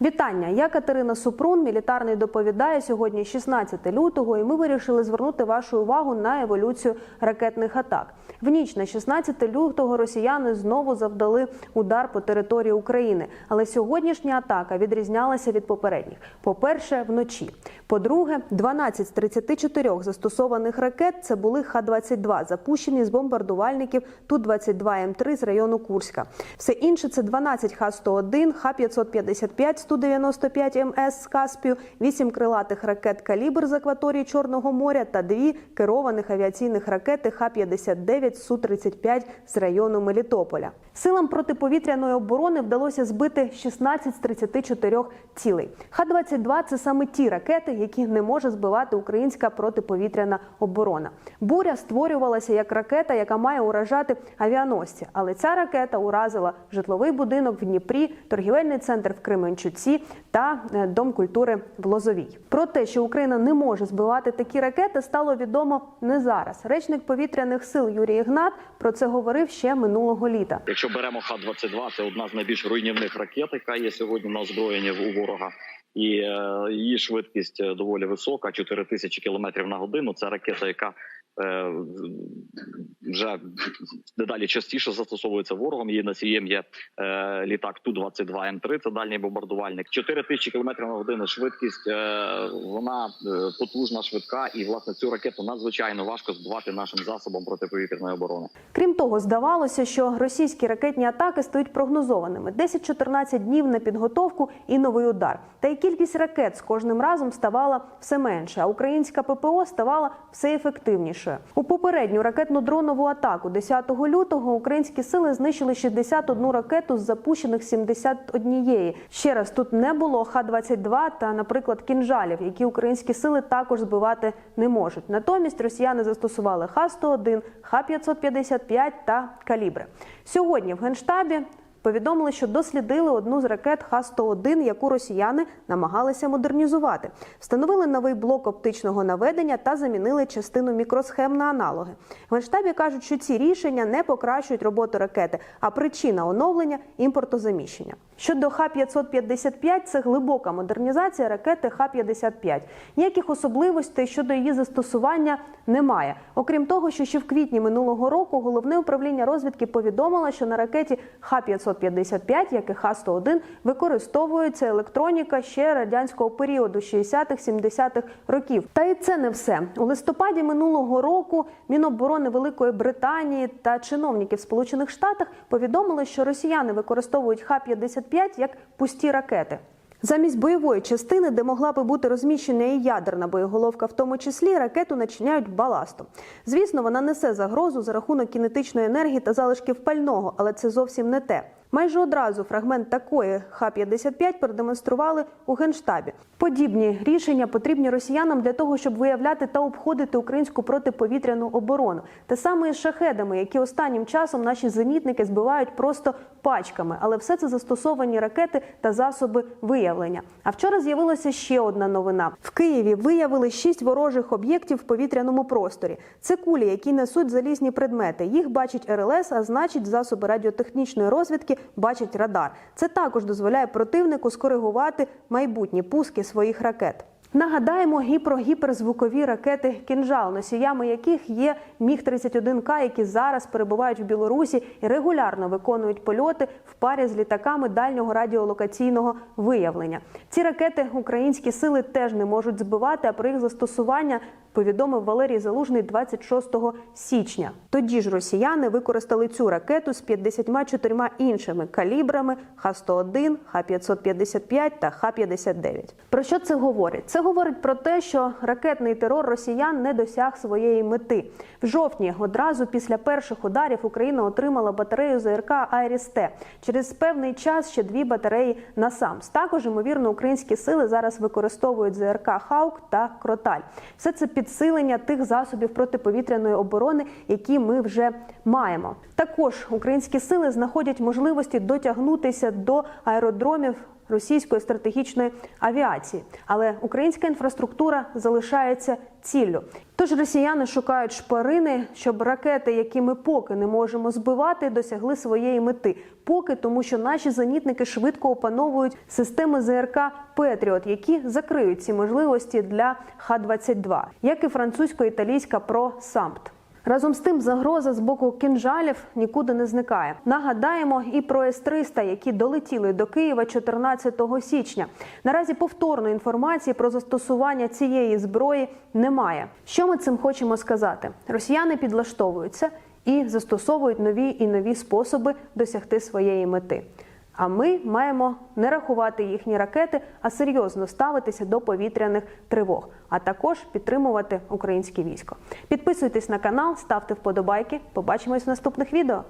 Вітання! Я Катерина Супрун. Мілітарний доповідає сьогодні 16 лютого, і ми вирішили звернути вашу увагу на еволюцію ракетних атак. В ніч на 16 лютого росіяни знову завдали удар по території України. Але сьогоднішня атака відрізнялася від попередніх. По-перше, вночі. По-друге, 12 з 34 застосованих ракет це були Х-22, запущені з бомбардувальників Ту-22М3 з району Курська. Все інше це 12 Х-101, Х-555, 195 МС з Каспію, 8 крилатих ракет «Калібр» з акваторії Чорного моря та дві керованих авіаційних ракети Х-59 Су-35 з району Мелітополя. Силам протиповітряної оборони вдалося збити 16 з 34 цілей. Х-22 – це саме ті ракети, які не може збивати українська протиповітряна оборона. Буря створювалася як ракета, яка має уражати авіаносці. Але ця ракета уразила житловий будинок в Дніпрі, торгівельний центр в Кременчуці та е, дом культури в Лозовій. Про те, що Україна не може збивати такі ракети, стало відомо не зараз. Речник повітряних сил Юрій Ігнат про це говорив ще минулого літа. Якщо беремо Х-22, це одна з найбільш руйнівних ракет, яка є сьогодні на озброєнні у ворога. І е, її швидкість е, доволі висока 4 тисячі кілометрів на годину. Це ракета, яка вже дедалі частіше застосовується ворогом. Її носієм є е, літак Ту-22М3, це дальній бомбардувальник. 4 тисячі кілометрів на годину швидкість. Е, вона е, потужна, швидка, і власне цю ракету надзвичайно важко збивати нашим засобом протиповітряної оборони. Крім того, здавалося, що російські ракетні атаки стають прогнозованими: 10-14 днів на підготовку і новий удар. Та й кількість ракет з кожним разом ставала все менше, а українська ППО ставала все ефективнішою. У попередню ракетно-дронову атаку 10 лютого українські сили знищили 61 ракету з запущених 71. Ще раз тут не було Х-22 та, наприклад, кінжалів, які українські сили також збивати не можуть. Натомість росіяни застосували Х-101, Х-555 та калібри. Сьогодні в генштабі. Повідомили, що дослідили одну з ракет Х-101, яку росіяни намагалися модернізувати. Встановили новий блок оптичного наведення та замінили частину мікросхем на аналоги. В Генштабі кажуть, що ці рішення не покращують роботу ракети, а причина оновлення імпортозаміщення. Щодо Х-555 – це глибока модернізація ракети Х-55. Ніяких особливостей щодо її застосування немає. Окрім того, що ще в квітні минулого року головне управління розвідки повідомило, що на ракеті Х-555, як і Х-101, використовується електроніка ще радянського періоду 60-х-70-х років. Та і це не все. У листопаді минулого року Міноборони Великої Британії та чиновники в Сполучених Штатах повідомили, що росіяни використовують Х-55 як пусті ракети. Замість бойової частини, де могла би бути розміщена і ядерна боєголовка, в тому числі ракету начиняють баластом. Звісно, вона несе загрозу за рахунок кінетичної енергії та залишків пального, але це зовсім не те. Майже одразу фрагмент такої Х-55 продемонстрували у генштабі. Подібні рішення потрібні росіянам для того, щоб виявляти та обходити українську протиповітряну оборону. Те саме із шахедами, які останнім часом наші зенітники збивають просто пачками, але все це застосовані ракети та засоби виявлення. А вчора з'явилася ще одна новина: в Києві виявили шість ворожих об'єктів в повітряному просторі. Це кулі, які несуть залізні предмети. Їх бачить РЛС, а значить, засоби радіотехнічної розвідки бачить радар. Це також дозволяє противнику скоригувати майбутні пуски своїх ракет. Нагадаємо і про гіперзвукові ракети «Кінжал», носіями яких є міг 31 к які зараз перебувають в Білорусі і регулярно виконують польоти в парі з літаками дальнього радіолокаційного виявлення. Ці ракети українські сили теж не можуть збивати. А про їх застосування повідомив Валерій Залужний 26 січня. Тоді ж росіяни використали цю ракету з 54 іншими калібрами Х-101, Х-555 та Х-59. Про що це говорить? Це говорить про те, що ракетний терор росіян не досяг своєї мети. В жовтні, одразу після перших ударів, Україна отримала батарею ЗРК «Айріс-Т». Через певний час ще дві батареї на САМС. Також, ймовірно, українські сили зараз використовують ЗРК «Хаук» та «Кроталь». Все це підсилення тих засобів протиповітряної оборони, які ми вже маємо. Також українські сили знаходять можливості дотягнутися до аеродромів російської стратегічної авіації. Але українська інфраструктура залишається ціллю. Тож росіяни шукають шпарини, щоб ракети, які ми поки не можемо збивати, досягли своєї мети. Поки тому, що наші зенітники швидко опановують системи ЗРК Петріот, які закриють ці можливості для Х-22, як і французько-італійська про Сампт. Разом з тим, загроза з боку кінжалів нікуди не зникає. Нагадаємо і про С-300, які долетіли до Києва 14 січня. Наразі повторної інформації про застосування цієї зброї немає. Що ми цим хочемо сказати? Росіяни підлаштовуються і застосовують нові і нові способи досягти своєї мети. А ми маємо не рахувати їхні ракети, а серйозно ставитися до повітряних тривог, а також підтримувати українське військо. Підписуйтесь на канал, ставте вподобайки. Побачимось в наступних відео.